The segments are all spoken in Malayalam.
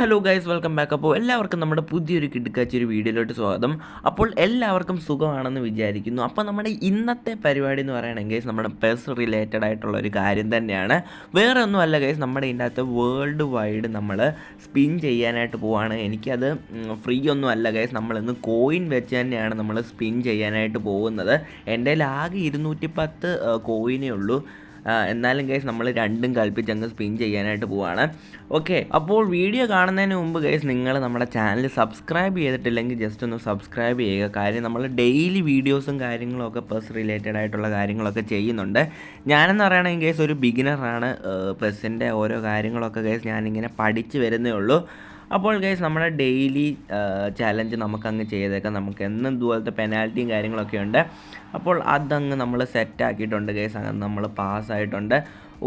Hello guys welcome back. അപ്പോൾ എല്ലാവർക്കും നമ്മുടെ പുതിയൊരു കിടുക്കാച്ചി ഒരു വീഡിയോയിലോട്ട് സ്വാഗതം. അപ്പോൾ എല്ലാവർക്കും സുഖമാണെന്ന് വിചാരിക്കുന്നു. അപ്പോൾ നമ്മുടെ ഇന്നത്തെ പരിപാടി എന്ന് പറയുകയാണെങ്കിൽ നമ്മുടെ പെസ് റിലേറ്റഡ് ആയിട്ടുള്ള ഒരു കാര്യം തന്നെയാണ്. വേറെ ഒന്നും അല്ല ഗൈസ് നമ്മുടെ ഇതിന്റെ അകത്ത് വേൾഡ് വൈഡ് നമ്മൾ സ്പിൻ ചെയ്യാനായിട്ട് പോവാണ്. എനിക്കത് ഫ്രീ ഒന്നും അല്ല ഗൈസ്. നമ്മളിന്ന് കോയിൻ വെച്ച് തന്നെയാണ് നമ്മൾ സ്പിൻ ചെയ്യാനായിട്ട് പോകുന്നത്. എന്റെ ലാഗ് ഇരുന്നൂറ്റി പത്ത് കോയിനേ ഉള്ളൂ. എന്നാലും ഗൈസ് നമ്മൾ രണ്ടും കൽപ്പിച്ച് അങ്ങ് സ്പിൻ ചെയ്യാനായിട്ട് പോവാണ്. ഓക്കെ അപ്പോൾ വീഡിയോ കാണുന്നതിന് മുമ്പ് ഗൈസ് നിങ്ങൾ നമ്മുടെ ചാനൽ സബ്സ്ക്രൈബ് ചെയ്തിട്ടില്ലെങ്കിൽ ജസ്റ്റ് ഒന്ന് സബ്സ്ക്രൈബ് ചെയ്യുക. കാര്യം നമ്മൾ ഡെയിലി വീഡിയോസും കാര്യങ്ങളൊക്കെ പെസ് റിലേറ്റഡ് ആയിട്ടുള്ള കാര്യങ്ങളൊക്കെ ചെയ്യുന്നുണ്ട്. ഞാനെന്ന് പറയുകയാണെങ്കിൽ ഗൈസ് ഒരു ബിഗിനറാണ് പെസ്സിന്റെ ഓരോ കാര്യങ്ങളൊക്കെ ഗൈസ് ഞാനിങ്ങനെ പഠിച്ചു വരുന്നേ ഉള്ളൂ. അപ്പോൾ ഗൈസ് നമ്മുടെ ഡെയിലി ചാലഞ്ച് നമുക്കങ്ങ് ചെയ്തേക്കാം. നമുക്ക് എന്നും ഇതുപോലത്തെ പെനാൽറ്റിയും കാര്യങ്ങളൊക്കെ ഉണ്ട്. അപ്പോൾ അതങ്ങ് നമ്മൾ സെറ്റ് ആക്കിയിട്ടുണ്ട് ഗൈസ് അങ്ങനെ നമ്മൾ പാസ്സായിട്ടുണ്ട്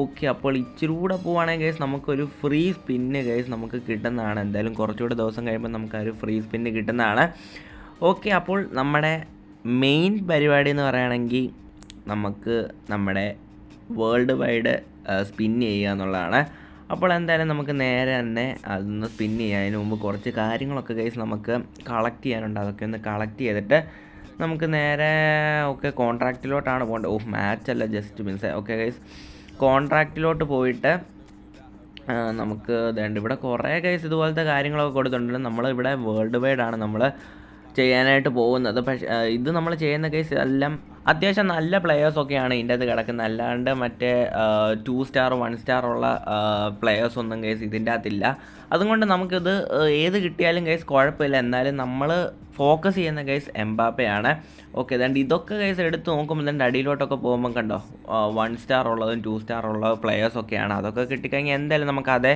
ഓക്കെ അപ്പോൾ ഇച്ചിരി കൂടെ പോവുകയാണെങ്കിൽ ഗൈസ് നമുക്കൊരു ഫ്രീ സ്പിന്ന് ഗൈസ് നമുക്ക് കിട്ടുന്നതാണ്. എന്തായാലും കുറച്ചുകൂടെ ദിവസം കഴിയുമ്പോൾ നമുക്ക് ഒരു ഫ്രീ സ്പിന്ന് കിട്ടുന്നതാണ്. ഓക്കെ അപ്പോൾ നമ്മുടെ മെയിൻ പരിപാടി എന്ന് പറയുകയാണെങ്കിൽ നമുക്ക് നമ്മുടെ വേൾഡ് വൈഡ് സ്പിൻ ചെയ്യുക എന്നുള്ളതാണ്. അപ്പോൾ എന്തായാലും നമുക്ക് നേരെ തന്നെ അതൊന്ന് സ്പിൻ ചെയ്യാം. അതിന് മുമ്പ് കുറച്ച് കാര്യങ്ങളൊക്കെ കേസ് നമുക്ക് കളക്ട് ചെയ്യാനുണ്ട്. അതൊക്കെ ഒന്ന് കളക്ട് ചെയ്തിട്ട് നമുക്ക് നേരെ ഓക്കെ കോൺട്രാക്റ്റിലോട്ടാണ് പോകേണ്ടത്. ഓ മാച്ച് അല്ല ജസ്റ്റ് മീൻസ് ഓക്കെ ഗൈസ് കോൺട്രാക്റ്റിലോട്ട് പോയിട്ട് നമുക്ക് വേണ്ട ഇവിടെ കുറേ കേസ് ഇതുപോലത്തെ കാര്യങ്ങളൊക്കെ കൊടുത്തിട്ടുണ്ട്. നമ്മൾ ഇവിടെ വേൾഡ് വൈഡാണ് നമ്മൾ ചെയ്യാനായിട്ട് പോകുന്നത്. പക്ഷേ ഇത് നമ്മൾ ചെയ്യുന്ന കേസ് എല്ലാം അത്യാവശ്യം നല്ല പ്ലെയേഴ്സൊക്കെയാണ് ഇതിന്റെ അത് കിടക്കുന്നത്. അല്ലാണ്ട് മറ്റേ ടു സ്റ്റാർ വൺ സ്റ്റാർ ഉള്ള പ്ലെയേഴ്സ് ഒന്നും കേസ് ഇതിന്റെ അകത്തില്ല. അതുകൊണ്ട് നമുക്കിത് ഏത് കിട്ടിയാലും കേസ് കുഴപ്പമില്ല. എന്നാലും നമ്മൾ ഫോക്കസ് ചെയ്യുന്ന കേസ് എംബാപ്പയാണ്. ഓക്കെ അതുകൊണ്ട് ഇതൊക്കെ കേസ് എടുത്ത് നോക്കുമ്പോൾ ഇതിന്റെ അടിയിലോട്ടൊക്കെ പോകുമ്പോൾ കണ്ടോ വൺ സ്റ്റാർ ഉള്ളതും ടു സ്റ്റാർ ഉള്ള പ്ലെയേഴ്സൊക്കെയാണ് അതൊക്കെ കിട്ടിക്കഴിഞ്ഞാൽ എന്തായാലും നമുക്കതേ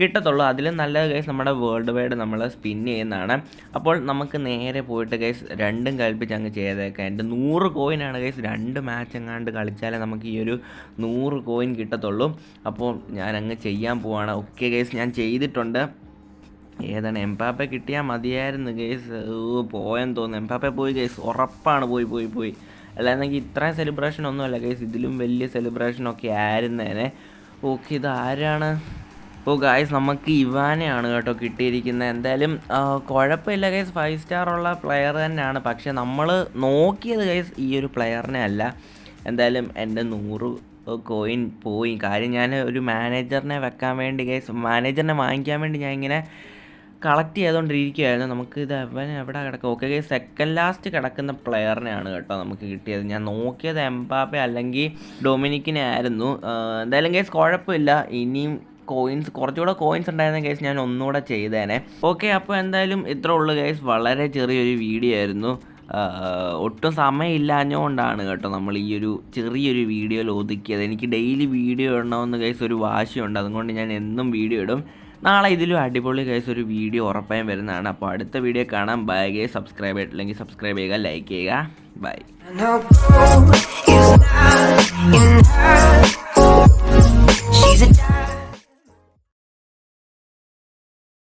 കിട്ടത്തുള്ളൂ. അതിലും നല്ലത് ഗൈസ് നമ്മുടെ വേൾഡ് വൈഡ് നമ്മൾ സ്പിൻ ചെയ്യുന്നതാണ്. അപ്പോൾ നമുക്ക് നേരെ പോയിട്ട് ഗൈസ് രണ്ടും കൽപ്പിച്ച് അങ്ങ് ചെയ്തേക്കാം. എന്റെ നൂറ് കോയിനാണ് ഗൈസ് രണ്ട് മാച്ച് എങ്ങാണ്ട് കളിച്ചാലേ നമുക്ക് ഈ ഒരു നൂറ് കോയിൻ കിട്ടത്തുള്ളൂ. അപ്പോൾ ഞാൻ അങ്ങ് ചെയ്യാൻ പോവാണ്. ഓക്കെ ഗൈസ് ഞാൻ ചെയ്തിട്ടുണ്ട്. ഏതാണ്? എംപാപ്പ കിട്ടിയാൽ മതിയായിരുന്നു ഗൈസ് പോയെന്ന് തോന്നുന്നു. എംപാപ്പ പോയി ഗൈസ് ഉറപ്പാണ് പോയി പോയി പോയി. അല്ലാന്നെങ്കിൽ ഇത്രയും സെലിബ്രേഷൻ ഒന്നുമല്ല ഗൈസ് ഇതിലും വലിയ സെലിബ്രേഷനൊക്കെ ആയിരുന്നേനെ. ഓക്കെ ഇത് ആരാണ്? ഓ ഗായ്സ് നമുക്ക് ഇവാനെയാണ് കേട്ടോ കിട്ടിയിരിക്കുന്നത് എന്തായാലും കുഴപ്പമില്ല ഗൈസ് ഫൈവ് സ്റ്റാർ ഉള്ള പ്ലെയർ തന്നെയാണ്. പക്ഷേ നമ്മൾ നോക്കിയത് ഗൈസ് ഈ ഒരു പ്ലെയറിനെ അല്ല. എന്തായാലും എന്റെ നൂറ് കോയിൻ പോയി. കാര്യം ഞാൻ ഒരു മാനേജറിനെ വെക്കാൻ വേണ്ടി ഗൈസ് മാനേജറിനെ വാങ്ങിക്കാൻ വേണ്ടി ഞാൻ ഇങ്ങനെ കളക്ട് ചെയ്തുകൊണ്ടിരിക്കുകയായിരുന്നു നമുക്ക് ഇത് അവൻ എവിടെ കിടക്കും? ഓക്കെ ഗൈസ് സെക്കൻഡ് ലാസ്റ്റ് കിടക്കുന്ന പ്ലെയറിനെയാണ് കേട്ടോ നമുക്ക് കിട്ടിയത്. ഞാൻ നോക്കിയത് എംബാപ്പെ അല്ലെങ്കിൽ ഡൊമിനിക്കിനെ ആയിരുന്നു. എന്തായാലും ഗൈസ് കുഴപ്പമില്ല. ഇനിയും കോയിൻസ് കുറച്ചുകൂടെ കോയിൻസ് ഉണ്ടായിരുന്ന കേസ് ഞാൻ ഒന്നുകൂടെ ചെയ്തേനെ. ഓക്കെ അപ്പോൾ എന്തായാലും ഇത്ര ഉള്ളു കേസ് വളരെ ചെറിയൊരു വീഡിയോ ആയിരുന്നു. ഒട്ടും സമയമില്ലാഞ്ഞുകൊണ്ടാണ് കേട്ടോ നമ്മൾ ഈ ഒരു ചെറിയൊരു വീഡിയോയിൽ ഒതുക്കിയത്. എനിക്ക് ഡെയിലി വീഡിയോ ഇടണമെന്ന് കേസ് ഒരു വാശിയുണ്ട്. അതുകൊണ്ട് ഞാൻ എന്നും വീഡിയോ ഇടും. നാളെ ഇതിലും അടിപൊളി കേസ് ഒരു വീഡിയോ ഉറപ്പായും വരുന്നതാണ്. അപ്പോൾ അടുത്ത വീഡിയോ കാണാൻ ബൈ ഗേ സബ്സ്ക്രൈബ് ചെയ്തിട്ടില്ലെങ്കിൽ സബ്സ്ക്രൈബ് ചെയ്യുക ലൈക്ക് ചെയ്യുക. ബൈ